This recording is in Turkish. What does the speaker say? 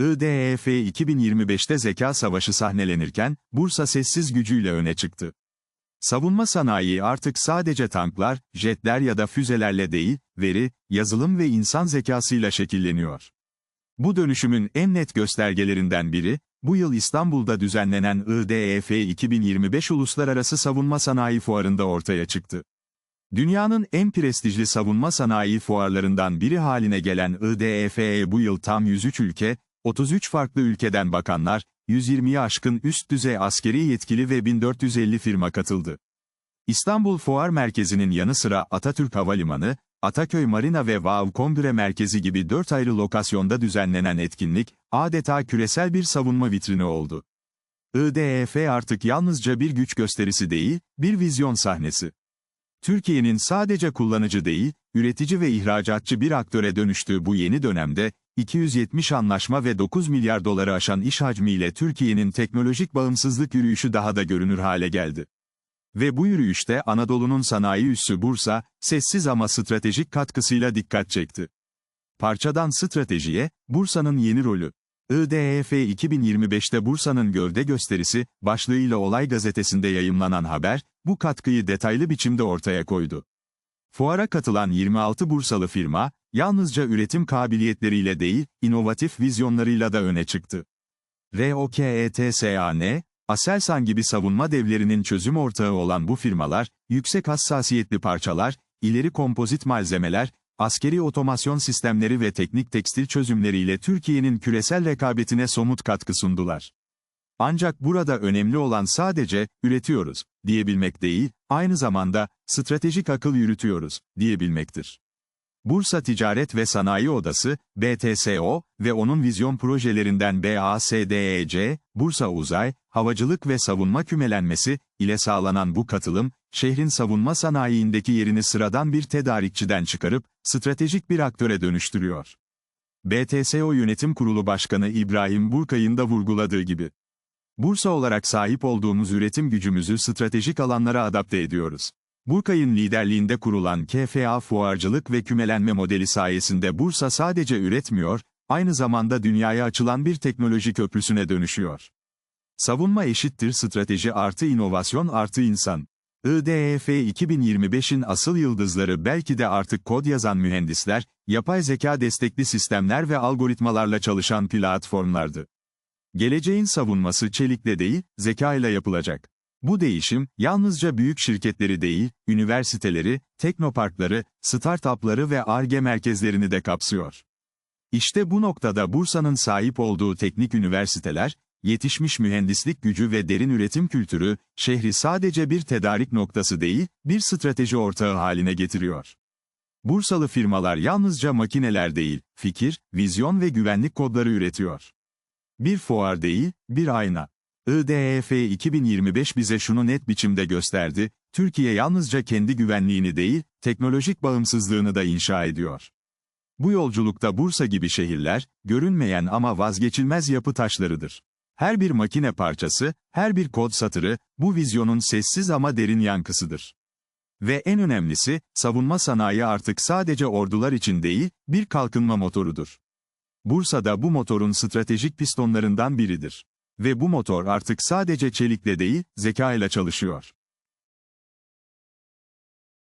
IDEF 2025'te zeka savaşı sahnelenirken, Bursa sessiz gücüyle öne çıktı. Savunma sanayi artık sadece tanklar, jetler ya da füzelerle değil, veri, yazılım ve insan zekasıyla şekilleniyor. Bu dönüşümün en net göstergelerinden biri, bu yıl İstanbul'da düzenlenen IDEF 2025 Uluslararası Savunma Sanayi Fuarı'nda ortaya çıktı. Dünyanın en prestijli savunma sanayi fuarlarından biri haline gelen IDEF'ye bu yıl tam 103 ülke, 33 farklı ülkeden bakanlar, 120'yi aşkın üst düzey askeri yetkili ve 1450 firma katıldı. İstanbul Fuar Merkezi'nin yanı sıra Atatürk Havalimanı, Ataköy Marina ve Vav Kongre Merkezi gibi dört ayrı lokasyonda düzenlenen etkinlik, adeta küresel bir savunma vitrini oldu. IDEF artık yalnızca bir güç gösterisi değil, bir vizyon sahnesi. Türkiye'nin sadece kullanıcı değil, üretici ve ihracatçı bir aktöre dönüştüğü bu yeni dönemde, 270 anlaşma ve 9 milyar doları aşan iş hacmiyle Türkiye'nin teknolojik bağımsızlık yürüyüşü daha da görünür hale geldi. Ve bu yürüyüşte Anadolu'nun sanayi üssü Bursa, sessiz ama stratejik katkısıyla dikkat çekti. Parçadan stratejiye, Bursa'nın yeni rolü. IDEF 2025'te Bursa'nın gövde gösterisi, başlığıyla Olay gazetesinde yayımlanan haber, bu katkıyı detaylı biçimde ortaya koydu. Fuara katılan 26 Bursalı firma, yalnızca üretim kabiliyetleriyle değil, inovatif vizyonlarıyla da öne çıktı. ROKETSAN, Aselsan gibi savunma devlerinin çözüm ortağı olan bu firmalar, yüksek hassasiyetli parçalar, ileri kompozit malzemeler, askeri otomasyon sistemleri ve teknik tekstil çözümleriyle Türkiye'nin küresel rekabetine somut katkı sundular. Ancak burada önemli olan sadece, üretiyoruz, diyebilmek değil, aynı zamanda, stratejik akıl yürütüyoruz, diyebilmektir. Bursa Ticaret ve Sanayi Odası, BTSO ve onun vizyon projelerinden BASDEC, Bursa Uzay, Havacılık ve Savunma Kümelenmesi ile sağlanan bu katılım, şehrin savunma sanayiindeki yerini sıradan bir tedarikçiden çıkarıp, stratejik bir aktöre dönüştürüyor. BTSO Yönetim Kurulu Başkanı İbrahim Burkay'ın da vurguladığı gibi. Bursa olarak sahip olduğumuz üretim gücümüzü stratejik alanlara adapte ediyoruz. Burkay'ın liderliğinde kurulan KFA fuarcılık ve kümelenme modeli sayesinde Bursa sadece üretmiyor, aynı zamanda dünyaya açılan bir teknoloji köprüsüne dönüşüyor. Savunma eşittir strateji artı inovasyon artı insan. IDEF 2025'in asıl yıldızları belki de artık kod yazan mühendisler, yapay zeka destekli sistemler ve algoritmalarla çalışan platformlardı. Geleceğin savunması çelikle değil, zeka ile yapılacak. Bu değişim, yalnızca büyük şirketleri değil, üniversiteleri, teknoparkları, startupları ve ARGE merkezlerini de kapsıyor. İşte bu noktada Bursa'nın sahip olduğu teknik üniversiteler, yetişmiş mühendislik gücü ve derin üretim kültürü, şehri sadece bir tedarik noktası değil, bir strateji ortağı haline getiriyor. Bursalı firmalar yalnızca makineler değil, fikir, vizyon ve güvenlik kodları üretiyor. Bir fuar değil, bir ayna. IDEF 2025 bize şunu net biçimde gösterdi, Türkiye yalnızca kendi güvenliğini değil, teknolojik bağımsızlığını da inşa ediyor. Bu yolculukta Bursa gibi şehirler, görünmeyen ama vazgeçilmez yapı taşlarıdır. Her bir makine parçası, her bir kod satırı, bu vizyonun sessiz ama derin yankısıdır. Ve en önemlisi, savunma sanayi artık sadece ordular için değil, bir kalkınma motorudur. Bursa'da bu motorun stratejik pistonlarından biridir. Ve bu motor artık sadece çelikle değil, zeka ile çalışıyor.